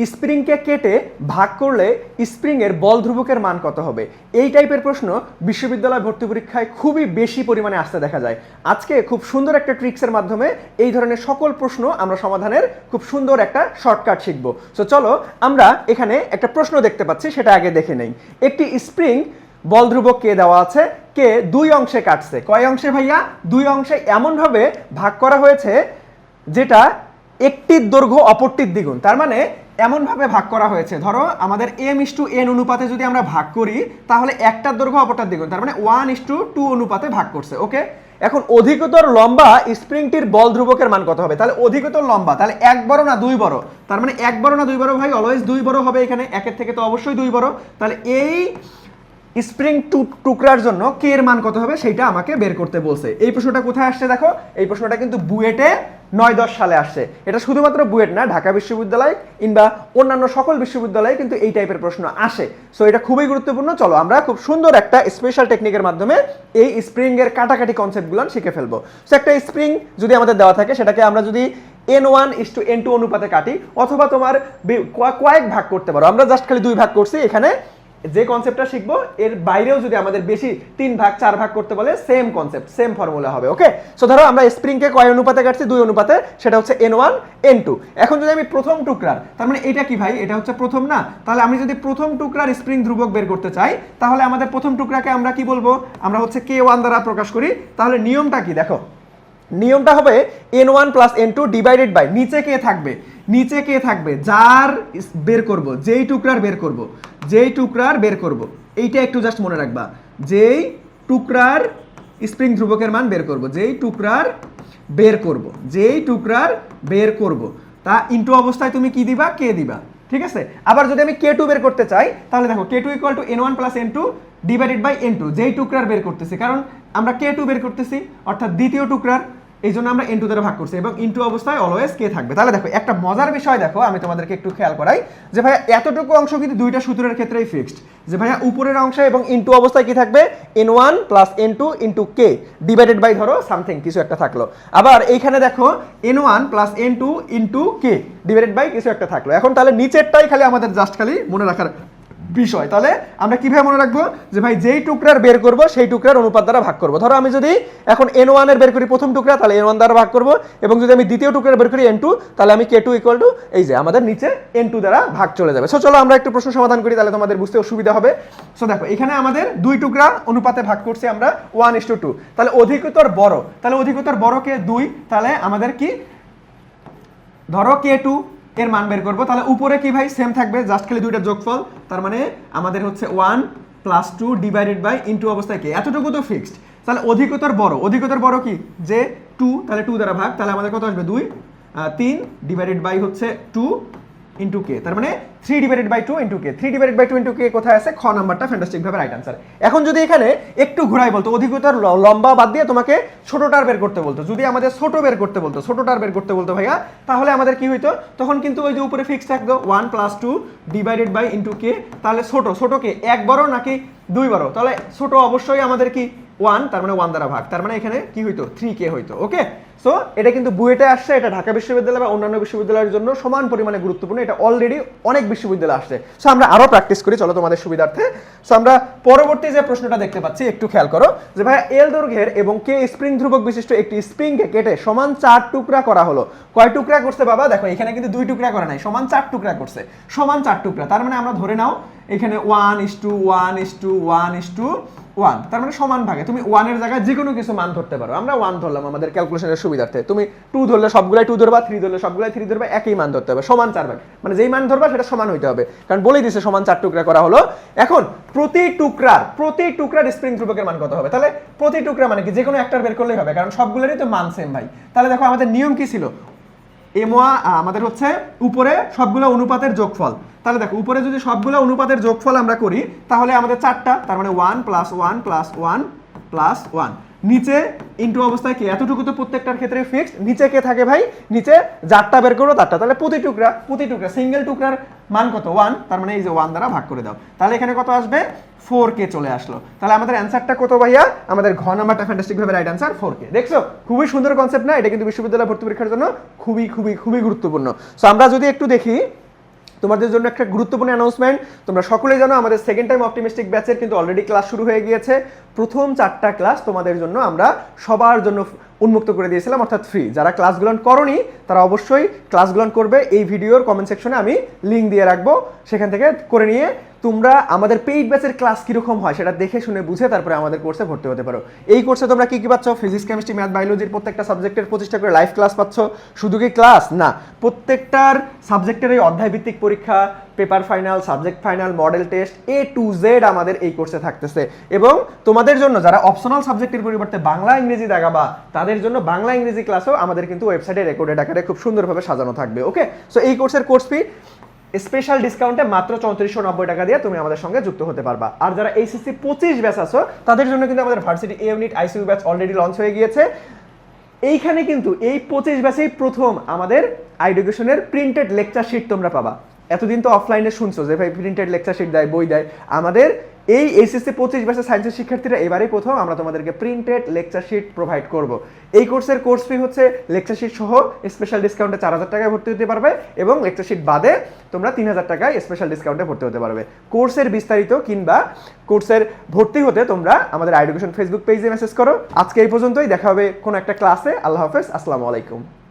স্প্রিংকে কেটে ভাগ করলে স্প্রিংয়ের বল ধ্রুবকের মান কত হবে? এই টাইপের প্রশ্ন বিশ্ববিদ্যালয় ভর্তি পরীক্ষায় খুবই বেশি পরিমাণে আসতে দেখা যায়। আজকে খুব সুন্দর একটা ট্রিক্সের মাধ্যমে এই ধরনের সকল প্রশ্ন আমরা সমাধানের খুব সুন্দর একটা শর্টকাট শিখব। সো চলো আমরা এখানে একটা প্রশ্ন দেখতে পাচ্ছি, সেটা আগে দেখে নেই। একটি স্প্রিং বল ধ্রুবক কে দেওয়া আছে? কে দুই অংশে কাটছে। কয় অংশে ভাইয়া? দুই অংশে এমনভাবে ভাগ করা হয়েছে, যেটা একটির দৈর্ঘ্য অপরটির দ্বিগুণ। তার মানে এমনভাবে ভাগ করা হয়েছে। ধরো, আমাদের এম ইস টু এন অনুপাতে যদি আমরা ভাগ করি, তাহলে একটার দৈর্ঘ্য অপরটার দ্বিগুণ তার মানে ওয়ান ইস টু টু অনুপাতে ভাগ করছে ওকে এখন অধিকতর লম্বা স্প্রিংটির বল ধ্রুবকের মান কত হবে? তাহলে অধিকতর লম্বা, তাহলে এক বড় না দুই বড়? তার মানে এক বড় না দুই বড় ভাই অলওয়েজ দুই বড় হবে এখানে। একের থেকে তো অবশ্যই দুই বড়। তাহলে এই স্প্রিং টুকরার জন্য কে এর মান কত হবে সেটা আমাকে বের করতে বলছে। এই প্রশ্নটা কোথায় আসছে দেখো? এই প্রশ্নটা কিন্তু বুয়েটে নয় দশ সালে আসছে। এটা শুধুমাত্র বুয়েট না, ঢাকা বিশ্ববিদ্যালয় কিংবা অন্যান্য সকল বিশ্ববিদ্যালয়ে কিন্তু এই টাইপের প্রশ্ন আসে। সো এটা খুবই গুরুত্বপূর্ণ। চলো, আমরা খুব সুন্দর একটা স্পেশাল টেকনিকের মাধ্যমে এই স্প্রিং এর কাটাকাটি কনসেপ্টগুলো শিখে ফেলব। সো একটা স্প্রিং যদি আমাদের দেওয়া থাকে, সেটাকে আমরা যদি N one is to N two অনুপাতে কাটি, অথবা তোমার কয়েক ভাগ করতে পারো। আমরা জাস্ট খালি দুই ভাগ করছি, এখানে যে কনসেপ্টটা শিখব, এর বাইরেও যদি আমাদের বেশি তিন ভাগ, চার ভাগ করতে বলে সেম কনসেপ্ট সেম ফর্মুলা হবে ওকে সো ধরো আমরা স্প্রিংকে কয় অনুপাতে কাটছি? দুই অনুপাতে, সেটা হচ্ছে এন ওয়ান এন টু এখন যদি আমি প্রথম টুকরার, তার মানে এটা কি ভাই? এটা হচ্ছে প্রথম না? তাহলে আমি যদি প্রথম টুকরার স্প্রিং ধ্রুবক বের করতে চাই, তাহলে আমাদের প্রথম টুকরাকে আমরা কি বলব? আমরা হচ্ছে কে ওয়ান দ্বারা প্রকাশ করি। তাহলে নিয়মটা কি? দেখো, নিয়মটা হবে N one plus N two divided by নিচে কে থাকবে? নিচে কে থাকবে? যার বের করব, যেই টুকরার বের করব। যেই টুকরার বের করব। এইটা একটু জাস্ট মনে রাখবা। যেই টুকরার স্প্রিং ধ্রুবকের মান বের করব, যেই টুকরার বের করব, যেই টুকরার বের করব। তা ইনটু অবস্থায় তুমি কি দিবা? কে দিবা? ঠিক আছে? আবার যদি আমি কে টু বের করতে চাই, তাহলে দেখো K two equal to N one plus N two divided by N two যেই টুকরার বের করতেছি। কারণ আমরা কে টু বের করতেছি, অর্থাৎ দ্বিতীয় টুকরার এই জন্য আমরা এন টু দ্বারা ভাগ করছি এবং ইনটু অবস্থায় অলওয়েজ কে থাকবে? তাহলে দেখো, একটা মজার বিষয় দেখো, আমি তোমাদেরকে একটু খেয়াল করাই, যে ভাইয়া এতটুকু অংশ কিন্তু দুইটা সূত্রের ক্ষেত্রেই ফিক্সড যে ভাইয়া উপরের অংশে এবং ইনটু অবস্থায় কি থাকবে? N one plus N two into K divided by ধরো সামথিং কিছু একটা থাকল। আবার এইখানে দেখো N one plus N two into K divided by কিছু একটা থাকল। এখন তাহলে নিচেরটাই খালি আমাদের জাস্ট খালি মনে রাখার বিষয়। তাহলে আমরা কীভাবে মনে রাখব? যে ভাই, যেই টুকরার বের করব, সেই টুকরার অনুপাত দ্বারা ভাগ করব। ধরো আমি যদি এখন এন ওয়ানের বের করি প্রথম টুকরা, তাহলে এন ওয়ান দ্বারা ভাগ করব। এবং যদি আমি দ্বিতীয় টুকরার বের করি এন টু তাহলে আমি কে টু ইকুয়াল টু এই যে, আমাদের নিচে এন টু দ্বারা ভাগ চলে যাবে। সো চলো আমরা একটু প্রশ্ন সমাধান করি, তাহলে তোমাদের বুঝতে অসুবিধা হবে। সো দেখো, এখানে আমাদের দুই টুকরা অনুপাতে ভাগ করছি আমরা ওয়ান ইস টু টু তাহলে অধিকতর বড়। তাহলে অধিকতর বড় কে? দুই। তাহলে আমাদের কি? ধরো কে টু এর মান বের করব। তাহলে উপরে কি ভাই? সেম থাকবে জাস্ট খালি দুইটা যোগফল। তার মানে আমাদের হচ্ছে one plus two divided by into অবস্থায় কি? এতটুকু তো ফিক্সড তাহলে অধিকতর বড়। অধিকতর বড় কি? যে টু তাহলে টু দ্বারা ভাগ, তাহলে আমাদের কত আসবে? দুই তিন ডিভাইডেড বাই হচ্ছে টু ইন্টু কে তার মানে three divided by two into K three divided by two into K কোথায় আছে? খ নাম্বারটা ফ্যান্টাস্টিক ভাবে রাইট আনসার এখন যদি এখানে একটু ঘুরাই বলতো, অধিকতর লম্বা বাদ দিয়ে তোমাকে ছোটটার বের করতে বলতো, যদি আমাদের ছোট বের করতে বলতো, ছোটটার বের করতে বলতো ভাইয়া, তাহলে আমাদের কি হইতো? তখন কিন্তু ওই যে উপরে ফিক্স থাকতো one plus two divided by into K তাহলে ছোট ছোটকে এক বড় নাকি দুই বড়? তাহলে ছোট অবশ্যই আমাদের কি ওয়ান তার মানে ওয়ান দ্বারা ভাগ। তার মানে এখানে কি হইতো? থ্রি কে হইতো ওকে সো এটা কিন্তু বুয়েটে আসছে, এটা ঢাকা বিশ্ববিদ্যালয় বা অন্যান্য বিশ্ববিদ্যালয়ের জন্য সমান পরিমাণে গুরুত্বপূর্ণ, এটা অলরেডি অনেক বিশ্ববিদ্যালয় আসছে। সো আমরা আরও প্র্যাকটিস করি, চলো তোমাদের সুবিধার্থে। সো আমরা পরবর্তী যে প্রশ্নটা দেখতে পাচ্ছি, একটু খেয়াল করো, যে ভাই এল দৈর্ঘ্যের এবং কে স্প্রিং ধ্রুবক বিশিষ্ট একটি স্প্রিংকে কেটে সমান চার টুকরা করা হলো। কয় টুকরা করছে বাবা? দেখো, এখানে কিন্তু দুই টুকরা করা নাই, সমান চার টুকরা করছে, সমান চার টুকরা। তার মানে আমরা ধরে নাও এখানে one is to one is to one is to one তার মানে সমান ভাগে। তুমি ওয়ানের জায়গায় যে কোনো কিছু মান ধরতে পারো। আমরা ওয়ান ধরলাম আমাদের ক্যালকুলেশনের সুবিধার্থে। তুমি টু ধরলে সবগুলাই টু ধরবা থ্রি ধরলে সবগুলাই থ্রি ধরবা, একই মান ধরতে হবে। সমান চার ভাগ। মানে যেই মান ধরবা, সেটা সমান হইতে হবে। কারণ বলেই দিছে সমান চার টুকরা করা হলো। এখন প্রতি টুকরার প্রতি টুকরার স্প্রিং ধ্রুবকের মান কত হবে? তাহলে প্রতি টুকরা মানে কি? যে কোনো একটার বের করলেই হবে। কারণ সবগুলোরই তো মান সেম ভাই। তাহলে দেখো আমাদের নিয়ম কি ছিল? এমোয়া আমাদের হচ্ছে উপরে সবগুলো অনুপাতের যোগফল। তাহলে দেখো, উপরে যদি সবগুলো অনুপাতের যোগফল আমরা করি, তাহলে আমাদের চারটা, তার মানে one plus one plus one plus one নিচে ইন্টু অবস্থায় কি? এতটুকু তো প্রত্যেকটার ক্ষেত্রে ফিক্সড নিচে কে থাকে ভাই? নিচে যারটা বের করো তারটা। তাহলে প্রতি টুকরা প্রতি টুকরা সিঙ্গেল টুকরার মান কত? ওয়ান তার মানে এই যে ওয়ান দ্বারা ভাগ করে দাও। তাহলে এখানে কত আসবে? ফোর কে চলে আসলো। তাহলে আমাদের অ্যান্সারটা কত ভাইয়া? আমাদের ঘ নাম্বারটা ফ্যান্টাস্টিক ভাবে রাইট অ্যান্সার ফোর কে। দেখছ? খুবই সুন্দর কনসেপ্ট না? এটা কিন্তু বিশ্ববিদ্যালয় ভর্তি পরীক্ষার জন্য খুবই খুবই খুবই গুরুত্বপূর্ণ। সো আমরা যদি একটু দেখি তোমাদের জন্য একটা গুরুত্বপূর্ণ অ্যানাউন্সমেন্ট তোমরা সকলে জানো, আমাদের সেকেন্ড টাইম অপটিমিস্টিক ব্যাচের কিন্তু অলরেডি ক্লাস শুরু হয়ে গিয়েছে। প্রথম চারটা ক্লাস তোমাদের জন্য আমরা সবার জন্য উন্মুক্ত করে দিয়েছিলাম, অর্থাৎ ফ্রি যারা ক্লাসগুলো করনি, তারা অবশ্যই ক্লাসগুলো করবে। এই ভিডিওর কমেন্ট সেকশনে আমি লিঙ্ক দিয়ে রাখব। সেখান থেকে করে নিয়ে তোমরা আমাদের পেইড ব্যাচের ক্লাস কীরকম হয় সেটা দেখে শুনে বুঝে তারপরে আমাদের কোর্সে ভর্তি হতে পারো। এই কোর্সে তোমরা কি কি পাচ্ছ? ফিজিক্স কেমিস্ট্রি ম্যাথ বায়োলজির প্রত্যেকটা সাবজেক্টের পঁচিশটা করে লাইভ ক্লাস পাচ্ছ। শুধু কি ক্লাস না। প্রত্যেকটার সাবজেক্টের এই অধ্যায় ভিত্তিক পরীক্ষা paper final subject final model test A to Z আমাদের এই কোর্সে থাকতেছে। এবং তোমাদের জন্য যারা অপশনাল সাবজেক্টের পরিবর্তে বাংলা, ইংরেজি দেখাবা, তাদের জন্য বাংলা, ইংরেজি ক্লাসও আমাদের কিন্তু ওয়েবসাইটে রেকর্ডেড আকারে খুব সুন্দরভাবে সাজানো থাকবে ওকে সো এই কোর্সের কোর্স ফি স্পেশাল ডিসকাউন্টে মাত্র চৌত্রিশশো নব্বই টাকা দিয়ে তুমি আমাদের সঙ্গে যুক্ত হতে পারবা। আর যারা এইচএসসি পঁচিশ ব্যাচ আছো, তাদের জন্য কিন্তু আমাদের varsity A unit ICU batch already launch হয়ে গিয়েছে। এইখানে কিন্তু এই পঁচিশ ব্যাচেই প্রথম আমাদের এডুকেশনের প্রিন্টেড লেকচার শিট তোমরা পাবা। এতদিন তো অফলাইনে শুনছো যে ভাই প্রিন্টেড লেকচার শিট দেয়, বই দেয়। আমাদের এই এইচএসসি পঁচিশ ব্যাচের সায়েন্সের শিক্ষার্থীরা এবারেই প্রথম আমরা তোমাদেরকে প্রিন্টেড লেকচার শিট প্রোভাইড করব। এই কোর্সের কোর্স ফি হচ্ছে লেকচার শিট সহ স্পেশাল ডিসকাউন্টে চার হাজার টাকায় ভর্তি হতে পারবে এবং লেকচার শিট বাদে তোমরা তিন হাজার টাকায় স্পেশাল ডিসকাউন্টে ভর্তি হতে পারবে। কোর্সের বিস্তারিত কিংবা কোর্সের ভর্তি হতে তোমরা আমাদের এডুকেশন ফেসবুক পেজে মেসেজ করো। আজকে এই পর্যন্তই, দেখা হবে কোনো একটা ক্লাসে আল্লাহ হাফেজ, আসসালামু আলাইকুম।